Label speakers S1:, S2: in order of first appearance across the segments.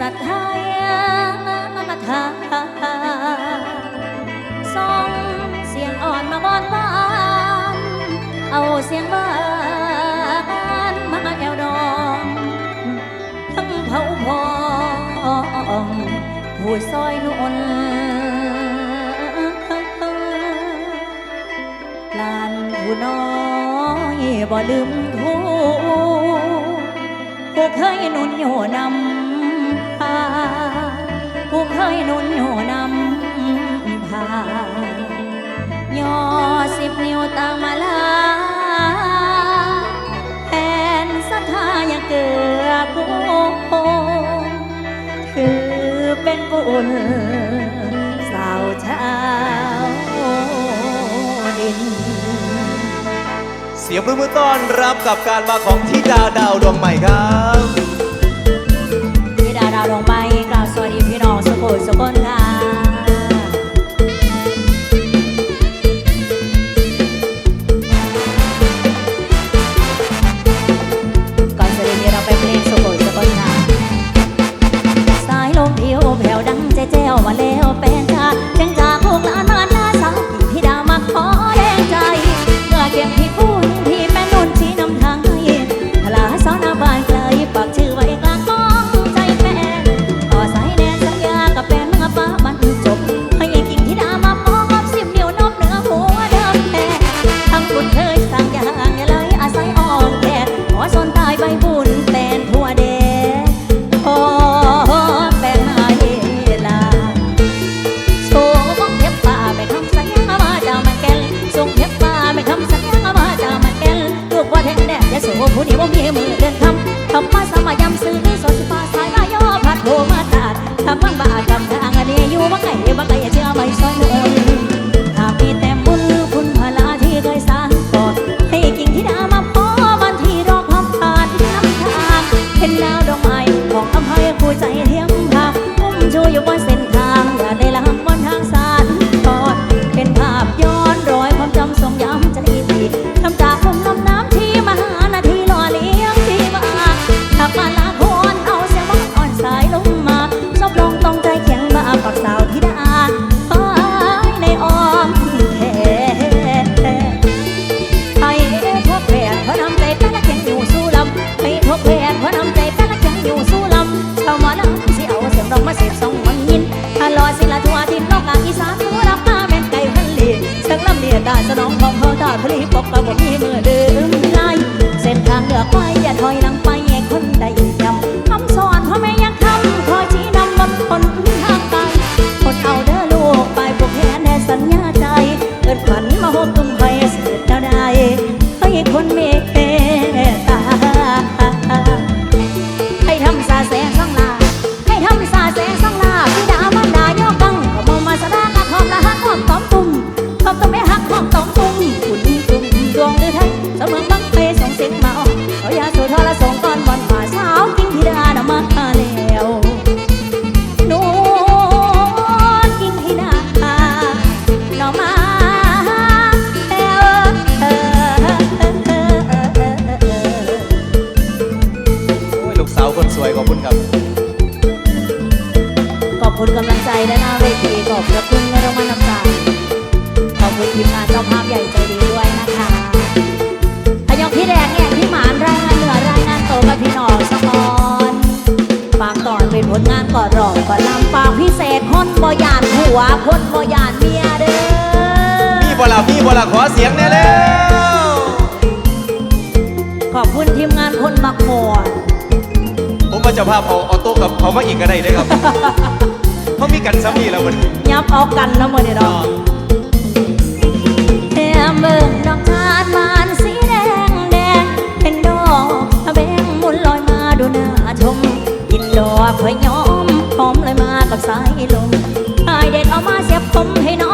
S1: สัตยาทาสองเสียงอ่อนมาบอนบานเอาเสียงบ้านมาแอวดองทั้งเผาพองผู้ซอยนวลลานผู้น้อยบ่ลืมทูผู้เคยนุ่นโยนำ เคยนุ่นหูนำพาย่อสิบนิ้วต่างมาลาแผนศรัทธายังเกือบโกงคือเป็นบุญสาวชาวดิน
S2: เสียงปรบมือต้อนรับกับการมาของทิดาดาวดวงใหม่ครับ
S1: 我喜欢 ได้สนองของเขาได้ผลีบอกกระบอกมีเมื่อเดิมไรเส้นทางเหลือไปอย่าถอยหลังไปคนใด ก็ร้องก็ลำปากพิเศษคนบ่ยานผัวคนบ่ยานเมียเด้อ
S2: มีบ่ละมีบ่ละขอเสียงแน่แล้ว
S1: ขอบคุณทีมงานคนมักหมอน
S2: ผมว่าจะภาพเอาเอาโต๊ะกับเขามาอีกก็ได้เลยครับ เขามีกันซ้ำนี่แล้ววันนี้
S1: ยับเอากันเนาะมื้นี้เนาะ แอมเบิ่งดอกทานมานสีแดงแดง เป็นดอกแบงมุนลอยมาดูหน้าชมกินดอกพะยอ สายลมอายเด็ดเอามาเสียบผมให้น้อง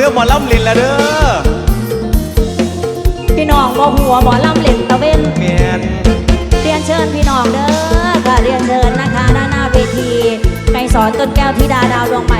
S1: เด้อ
S2: พี่น้องเด้อหมอลำลินละเด้อ
S1: พี่น้องบ่หัวบ่ลำเล่นตะเว้น
S2: แมน
S1: เรียนเชิญพี่น้องเด้อค่ะเรียนเชิญนะคะด้านหน้าเวทีไกรสอนต้นแก้วธิดาดาวดวงใหม่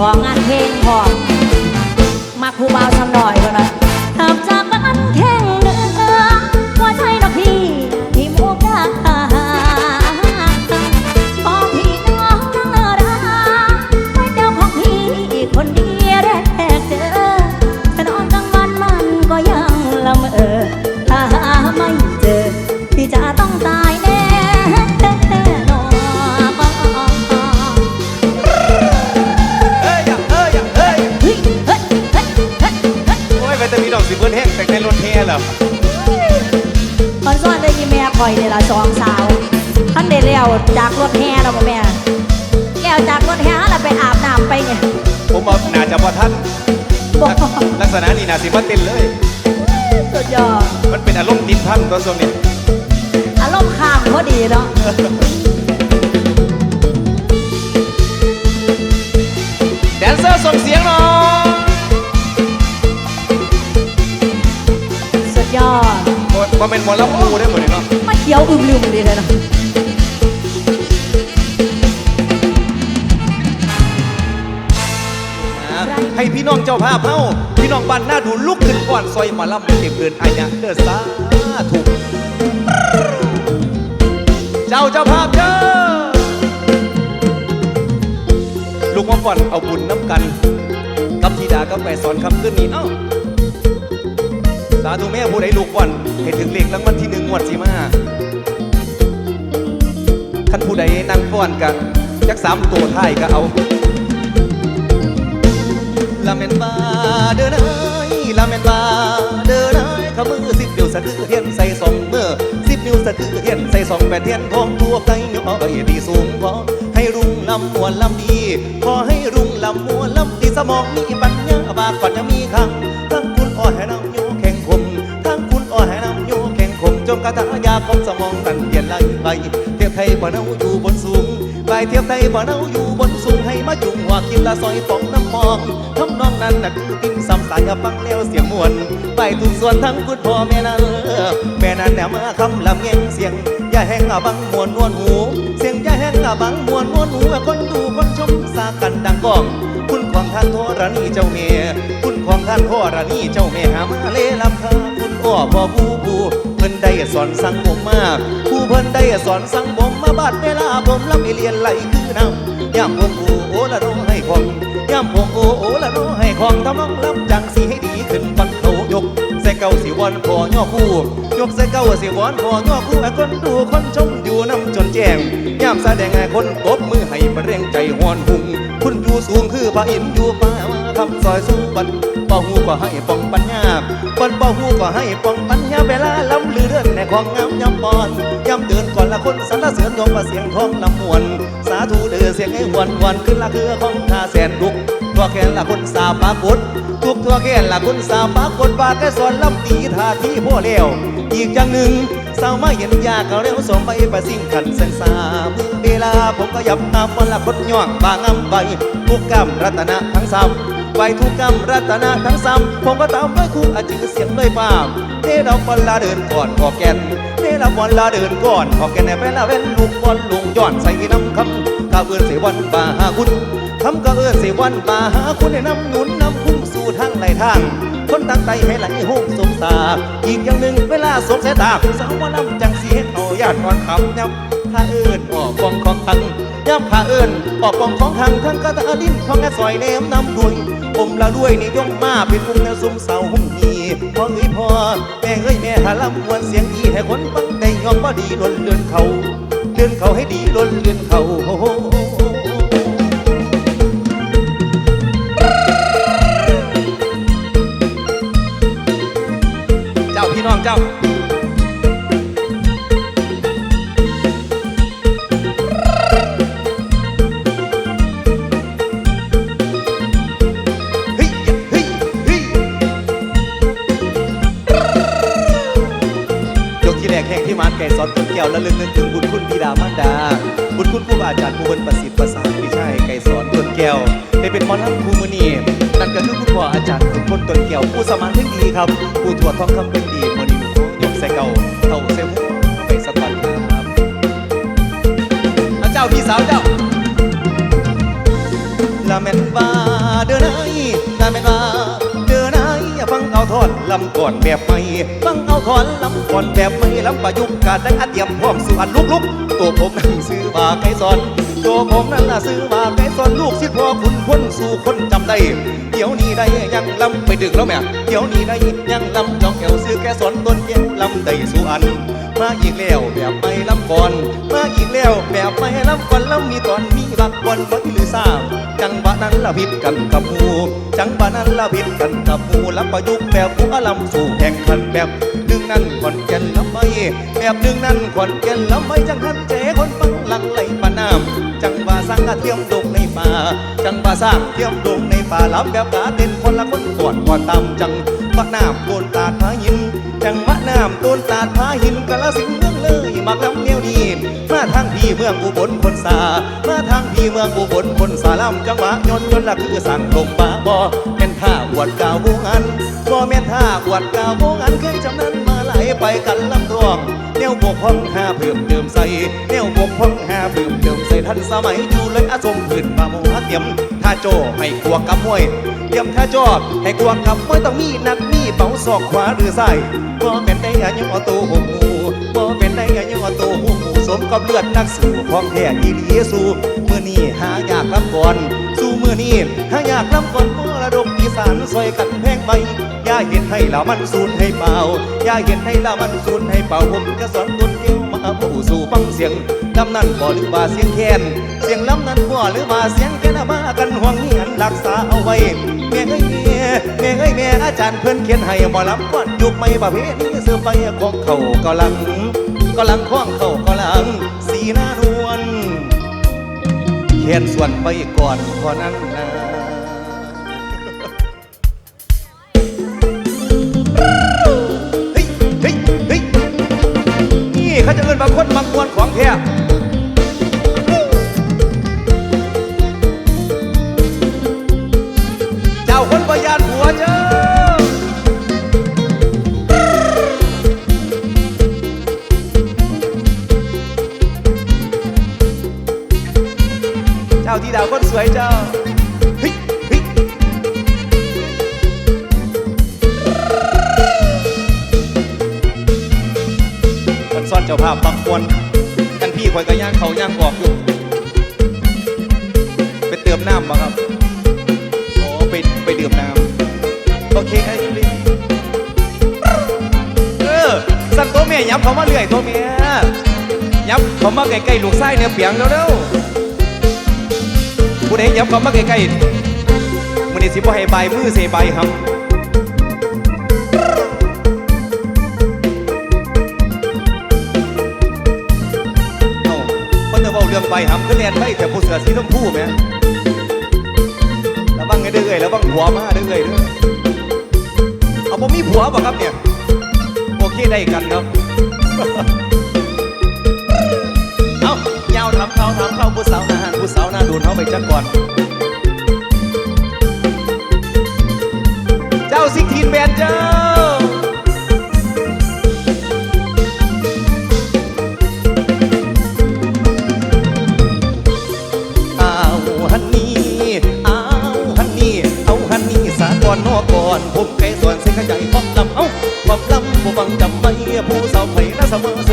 S1: ของงานเพลงของมาครูบาวทำหน่อยก่อนนะ
S2: ษณะนี้น่าสิมาเต้นเลย
S1: สุดยอด
S2: มันเป็นอารมณ์ติดท่านตัวส่วนนี้
S1: อารมณ์ข้ามพอดีเนาะ
S2: แดนเซอร์ส่งเสียงหน่อย
S1: สุดยอด
S2: โอ้ยมาเป็นหมอลำพูได้หมดเลยเนาะ
S1: มาเขียวอึมลืมดีเลยเนาะ
S2: ให้พี่น้องเจ้าภาพเฮาพี่น้องบ้านหน้าดูลุกขึ้นก่อนซอยมาลำเก็บเดินอายะเด้อสาถูกเจ้าเจ้าภาพเจ้าลูกมาก่อนเอาบุญน้ำกัน กับธิดากับไปสอนคำขึ้นนี้เอ้าสาธุแม่ผู้ใดลูกก่อนให้ถึงเลขรางวัลที่หนึ่งงวดสีมาท่านผู้ใดนั่งก่อนกันจักสามตัวท้ายก็เอา ลาเมนบาเดินไยลาเมนบาเดินไยขมือสิบนิ้วสะดือเทียนใส่สองมือสิบนิ้วสะดือเทียนใส่สองแปดเทียนทองตัวไกลเนื้อเอ้ยดีสูงพอให้รุ่งลำมวนลำดีพอให้รุ่งลำมวนลำดีสมองมีปัญญาบากก่อนจะมีคำทั้งคุณอ่อนให้นำโยแข่งคมทั้งคุณอ่อนให้นำโยแข่งคมจงกระทะยาของสมองตันเย็นไหลไปเทียบไทยบ่เน่าอยู่บายเทียบไทยบ่เนาอยู่บนสูงให้มาจุงว่าคิมละซอยฟองน้ำมองทำนองนั้นน่ะคือกินซ้ำสายฟังแล้วเสียงมวน ไปทุกส่วนทั้งคุณพ่อแม่นั้นแม่นั้นแนวมาคำลำเงียงเสียง อย่าแห้งอะบังมวนนวลหู เสียงอย่าแห้งอะบังมวนนวลหูคนดู กันดังก้อง คุณของท่านโทรณีเจ้าเมียคุณของท่านโทรณีเจ้าเมียหามาเลลำคาคุณอ้อพ่อผู้ผู้เพิ่นได้สอนสั่งผมมาผู้เพิ่นได้สอนสั่งผมมาบาดเวลาผมลำเรียนไหลคือน้ำย่ำผมโอ้โอละโนให้ของย่ำผมโอ้โอละโนให้ของทำนองลำจังสีให้ดีขึ้นฟันเขายกใส่เก้าสีวันพอย่อคู่ยกใส่เก้าสีวันพอย่อคู่ให้คนดูคนชมอยู่น้ำจนแจ้งย่ำแสดงให้คนตบมือ ให้ประเร่งใจหอนหุง คุณอยู่สูงคือพระอินทร์อยู่ป่าคำซอยสู้บันป่าหูก็ให้ป้องปัญญาบันป่าหูก็ให้ป้องปัญญาเวลาล้ำลือเรื่องในของงามยำปอนยำเตือนก่อนละคนสรรเสริญยงว่าเสียงทองลำมวน สาธุเดือเสียงให้หวนหวนขึ้นละคือของท่าแสนดุกทั่วแขนละคนสาปากดทุกทั่วแขนละคนสาปากดบาแกสอนลำตีท่าที่พ่อเลี้ยวอีกอย่างหนึ่ง สาวมาเห็นยากเขาเร็วสมไปประสิ่งขันเส้นสามเวลาผมก็ยับตามวันละคนย่องบางอำไปทุกกรรมรัตนะทั้งสามไปทุกกรรมรัตนะทั้งสามผมก็ตามไปคู่อาจือเสียงเลยป้ามเด้เราวันลาเดินก่อนขอแกนเด้เราวันลาเดินก่อนขอแกนในเวลาเว้นลูกบอลลุงย้อนใส่น้ำคำข้าเอื้อนเสวันบาหาคุณคำก็เอื้อนเสวันบาหาคุณให้นำหนุนน้ำคุ้มสู่ทางไหลทาง คนตั้งใจให้หลห้องสงสารอีกอย่างหนึ่งเวลาสงสายตาสาวว่าลำจังสีเอาญาติก่อนคำย้ำข้าเอิญออกกองของทังย้ำข้าเอิญออกกองของทังทั้งกระตาลิ้นของแง่ซอยแนมนำด้วยอมละด้วยนี่ยงมาเป็นมุงแนวซุมเสาหุ่มหีพ่อเอ้ยพ่อแม่เอ้ยแม่หาลำมวนเสียงดีให้คนฟังได้ยอมว่าดีล้นเลือนเขาเลือนเขาให้ดีล้นเลือนเขา เจ้าพี่น้องเจ้าเฮ้ยกที่แกแห่งที่มานไก่สอนต้นแก้วและลึกนึกถึงบุญคุณบิดามารดา บุญคุณครูบาอาจารย์ผู้บนประสิทธิ์ประสานไม่ใช่ไก่สอนต้นแก้วได้เป็นมอนักครูมือนีนั่นก็คือคุณพ่ออาจารย์คุณพลต้นแก้วผู้สมานเพ่งดีครับผู้ตรวจทองคำเป็น ลำก่อนแบบใหม่ฟังเอาถอนลำก่อนแบบใหม่ลำประยุกต์การดังอัดเยียมพร้อมสู่อันลุกลุกตัวผมนั่นซื้อมาไก่สอนตัวผมนั่นน่ะซื้อมาไก่ สอนลูกศิพ่อคุณพ้นสู่คนจำได้เดี๋ยวนี้ได้ยังลำไปดึกแล้วแม่เดี๋ยวนี้ได้ยังลำจองแอวซื้อแกสอนต้นแก้วลำได้สู่อัน มาอีกแล้วแบบไม่ลำก่อน มาอีกแล้วแบบไม่ลำก่อนลำมีตอนมีบักบอลบ่ที่ลือทราบจังหวะนั้นละพิดกันกับหมูจังหวะนั้นละพิดกันกับหมูลำประยุกต์แบบหัวลำสู่แข่งขันแบบหนึ่งนั้นขอนแก่นลำไม่แบบหนึ่งนั้นขอนแก่นลำไม่จังทันเจคนฟังหลังไหลปะน้ำ จังหวะสร้างอาเทียมดงในป่า จังหวะสร้างเทียมดงในป่าลำแบบกาเต้นคนละคนก่อนก่อนตำจังหวะน้ำโดนตาดพายิน จังหวะน้ำต้นตาดพาหินกะละสิงเมืองเลยมักลำเนียวดีมาทางพี่เมืองอุบลคนสามาทางพี่เมืองอุบลคนสาลำจังหวะยนยนละคือสั่งลมบาบอแม่นท่าอวดกาวงอันบ่แม่นท่าอวดกาวงอันเคยจำนั้นมาไหลไปกันลำตรอง วบกพ้องหาเพิ่มเติมใส่แนวบกพ้องหาเพิ่มเติมใส่ทันสมัยอยู่เลยอาสมขึ้นมาโมหะเตรียมท่าโจให้กลัวกับมวยเตรียมท่าจอดให้กวางกับไม่ต้องมีนัดมีเป๋าศอกขวาหรือซ้ายบ่เป็นได้ยังยังอาตัวหกหมูบ่เป็นได้ยังยังอาตัวหกหมูสมกับเลือดนักสู้ของแท้อีหลีสู้มือนี้หาอยากลำก่อนสู้ มือนี้หาอยากลำก่อนมรดกอีสานซอยกันแพงไป อย่าเห็นให้ละมันสูญให้เปล่า อย่าเห็นให้ละมันสูญให้เปล่า ผมจะสอนตนเกี่ยวมาผู้สู่ฟังเสียงลำนั้นบ่หรือว่าเสียงแคนเสียงลำนั้นบ่หรือว่าเสียงแค่นมากันห่วงเหียนรักษาเอาไว้แม่เอ้ยแม่แม่เอ้ยแม่อาจารย์เพิ่นเขียนให้บ่ลำก่อนยุคใหม่ประเพณีเสื้อไปของเขาก็ลังก็ลังของเขาก็ลังสีหน้านวลเขีย นส่วนไปก่อนพอนั้นนะเฮ้ยเฮ้ยเฮ้ยนี่เขาจะเอินบางคนบางควรของแท้ จ้าภาพบางคนกันพี่คอยก็ย่างเขาย่างออกอยู่ไปเติมน้ำมาครับอ๋อไปไปดื่มน้ำโอเคไอ้ลิเออสั่นตัวเมียย้ำเขามาเรื่อยตัวเมียย้ำเขามาใกล้ๆลูกไส้เนี่ยเปียงเร็วๆผู้ใดยับเขามาใกล้ๆมันนี่สิบ่ให้ใบมือเสใบครับ เรื่องใบหำก็เรียนไปแต่ผู้เสือสีชมพูแหม่ระวังให้เด้อเอ้ยระวังหัวมาเด้อเอ้ยเด้อเอาบ่มีผัวบ่ครับเนี่ย โอเคได้กันครับ เอายาวทำเขาทำเขาผู้สาวหนาหันผู้สาวหน้าดูนเขาไปจักก่อน เจ้าสิกทีนแบนเจ้า อนนอกก่อนผมไก่ส่วนเส้นขยายความลำเอาความลำผู้ฟังจำไม่ผู้สาวไผ่น่าเสมอ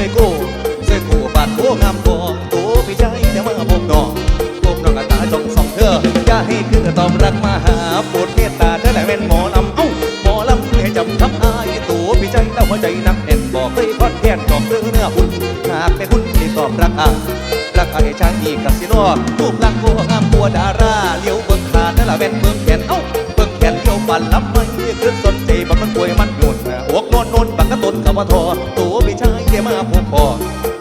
S2: นเลี้ยวปันลับไม่ขึ้นสนใจบักมันป่วยมันหยุดหัวกนนนนบักกระตุนกับมาทอตัวพี่ชายเดียวมาพบพ่อ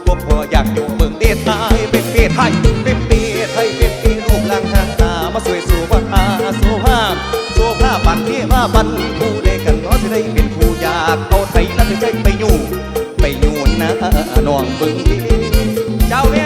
S2: พบพ่ออยากอยู่เบิ่งเดชไทยเป็นเปไทยเป็นเปไทยเป็นเปรูปร่างทางตามาสวยสู่ว่าอาโซภาพโซภาพปันที่มาปันคู่ได้กันเนาะสิได้เป็นคู่อยากเอาไทยแล้วใจไปอยู่ ไปอยู่นะน้องเบิ่งเจ้าแม่เจ้าสวย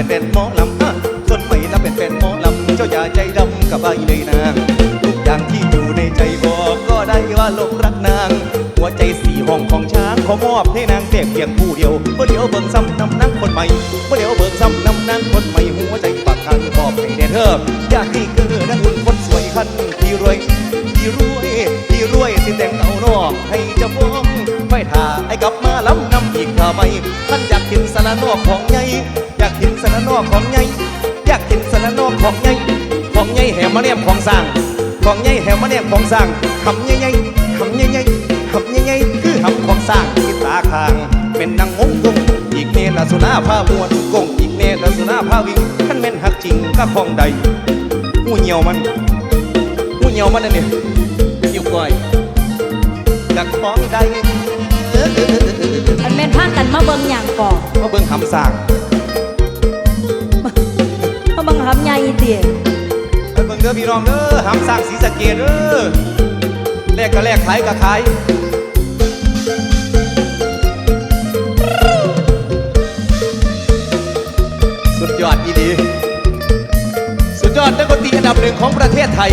S2: ส่วนเป็นหมอลำอะส่วนไม่ละเป็นแฟนหมอลำเจ้าอย่าใจดำกับใบเลยนางทุกอย่างที่อยู่ในใจบอกก็ได้ว่าลงรักนาง หัวใจสี่ห้องของช้างขอมอบให้นางแต่เพียงผู้เดียวเมื่อเดี๋ยวเบิ่งซ้ำนำนางคนใหม่เมื่อเดี๋ยวเบิ่งซ้ำนำนางคนใหม่หัวใจปากกันมอบให้แด่เธออยากให้เกิดนักหุ่นคนสวยคันที่รวยที่รวยที่รวยสิแต่งเอานอกให้เจ้าฟ้องไฟถ่าไอ้กลับมาล้ำนำอีกข้าไมท่านอยากกินสารนอกของใหญ่ อยากกินสารนอกของใหญ่อยากกินสารนอกของใหญ่ของใหญ่แหมมาเนี่ยของสร้างของใหญ่แหมมาเนี่ยของสร้างคำใหญ่ๆคำใหญ่ๆคำใหญ่ๆคือคำของสร้างที่ตาคาง เป็นนางงงกงอีกเนรสุนาผ้ามวนกงอีกเนรสุนาผ้าวิ่งขันแม่นหักจริงก็ของใดหูเหี่ยวมันหูเหี่ยวมันนั่นเนี่ยอยู่ก่อยจากฟ้องใดเออเออเออเออเออ
S1: อันแม่นพากันมาเบิ่งอย่างก่อน
S2: มาเบิ่งคำสั่ง
S1: เตี๋ย
S2: มาเบิ่งเด้อพี่น้องเด้อคำสร้างสีสะเกดเด้อแลกก็แลกขายก็ขายสุดยอดอีดี สุดยอดนักดนตรีอันดับหนึ่งของประเทศไทย